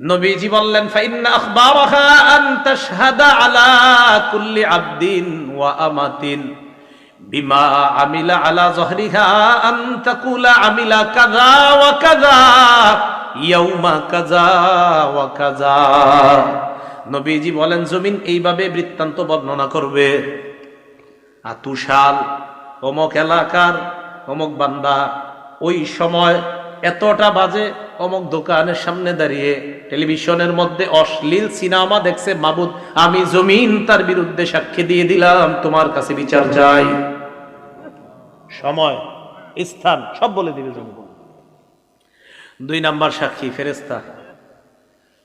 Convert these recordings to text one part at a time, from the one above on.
নবীজি বললেন ওয়া বিমা নবীজি বলেন, জমিন এইভাবে বৃত্তান্ত বর্ণনা করবে। আতুশাল, অমক এলাকার, অমক বান্দা, ওই সময় এতটা বাজে অমক দোকানের সামনে দাঁড়িয়ে টেলিভিশনের মধ্যে অশ্লীল সিনেমা দেখছে মাবুদ আমি জমিন তার বিরুদ্ধে সাক্ষী দিয়ে দিলাম তোমার কাছে বিচার চাই সময় স্থান সব বলে দিবে জমিন দুই নাম্বার সাক্ষী ফেরেস্তা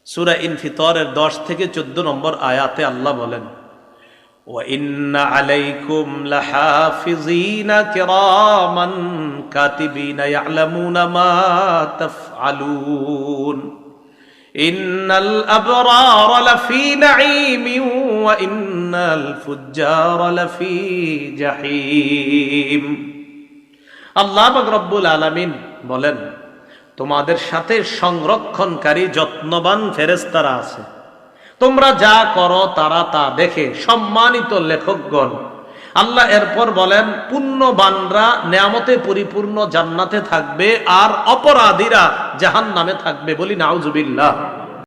সুরা ইনফিতরের দশ থেকে চোদ্দ নম্বর আয়াতে আল্লাহ বলেন وإن عليكم لحافظين كراما كاتبين يعلمون ما تفعلون ইন্নাল আবরার লাফি নাঈমিন ওয়া ইন্নাল ফুজ্জার লাফি জাহিম। আল্লাহ পাক রব্বুল আলামিন বলেন, তোমাদের সাথে সংরক্ষণকারী যত্নবান ফেরেস্তারা আছে। তোমরা যা করো তারা তা দেখে সম্মানিত লেখকগণ আল্লাহ এরপর বলেন পুণ্যবানরা নেয়ামতে পরিপূর্ণ জান্নাতে থাকবে আর অপরাধীরা জাহান নামে থাকবে বলি নাউজুবিল্লাহ।